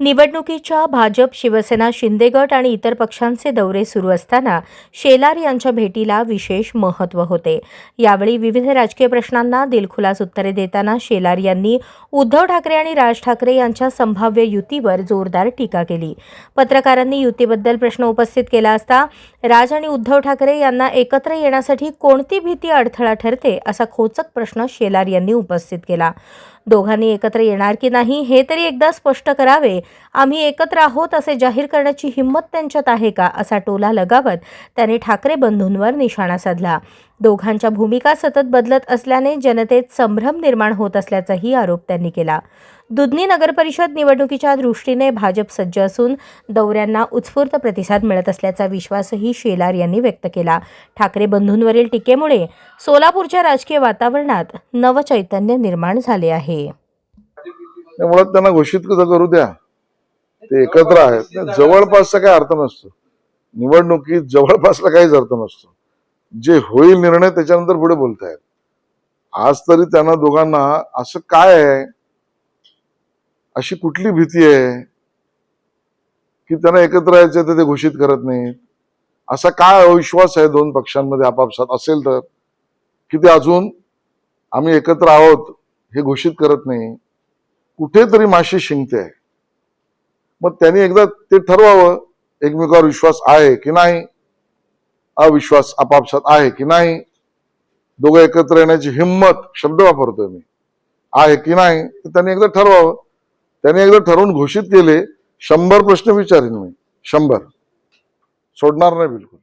निवडणुकीच्या भाजप शिवसेना शिंदे गट आणि इतर पक्षांचे दौरे सुरू असताना शेलार यांच्या भेटीला विशेष महत्त्व होते. यावेळी विविध राजकीय प्रश्नांना दिलखुलास उत्तरे देताना शेलार यांनी उद्धव ठाकरे आणि राज ठाकरे यांच्या संभाव्य युतीवर जोरदार टीका केली. पत्रकारांनी युतीबद्दल प्रश्न उपस्थित केला असता राज आणि उद्धव ठाकरे यांना एकत्र येण्यासाठी कोणती भीती अडथळा ठरते असा खोचक प्रश्न शेलार यांनी उपस्थित केला. दोघांनी एकत्र येणार की नाही हे तरी एकदा स्पष्ट करावे. आम्ही एकत्र आहोत असे जाहीर करण्याची हिंमत त्यांच्यात आहे का असा टोला लगावत त्याने ठाकरे बंधूंवर निशाणा साधला. दोघांच्या भूमिका सतत बदलत असल्याने जनतेत संभ्रम निर्माण होत असल्याचाही आरोप त्यांनी केला. दुधनी नगरपरिषद निवडणुकीच्या दृष्टीने भाजप सज्ज असून दौऱ्यांना उत्स्फूर्त प्रतिसाद मिळत असल्याचा विश्वासही शेलार यांनी व्यक्त केला. ठाकरे बंधूंवरील टीकेमुळे सोलापूरच्या राजकीय वातावरणात नवचैतन्य निर्माण झाले आहे. त्यामुळे त्यांना घोषित करू द्या. ते एकत्र आहेत. जवळपासचा काय अर्थ नसतो. निवडणुकीत जवळपासला काहीच अर्थ नसतो. जे होईल निर्णय त्याच्यानंतर पुढे बोलतायत. आज तरी त्यांना दोघांना असं काय आहे? अशी कुठली भीती आहे? की त्यांना एकत्र यायचं तर ते घोषित करत नाहीत. असा काय अविश्वास आहे दोन पक्षांमध्ये आपापसात? असेल तर? की ते अजून आम्ही एकत्र आहोत हे घोषित करत नाही? कुठेतरी माशी शिंकते. आहे मग त्यांनी एकदा ते ठरवावं एकमेकावर विश्वास आहे की नाही अविश्वास आपापसात आहे की नाही दोघं एकत्र येण्याची हिंमत शब्द वापरतोय मी आहे की नाही त्यांनी एकदा ठरवावं. त्यांनी एकदा ठरवून घोषित केले शंभर प्रश्न विचारेन मी शंभर. सोडणार नाही बिलकुल.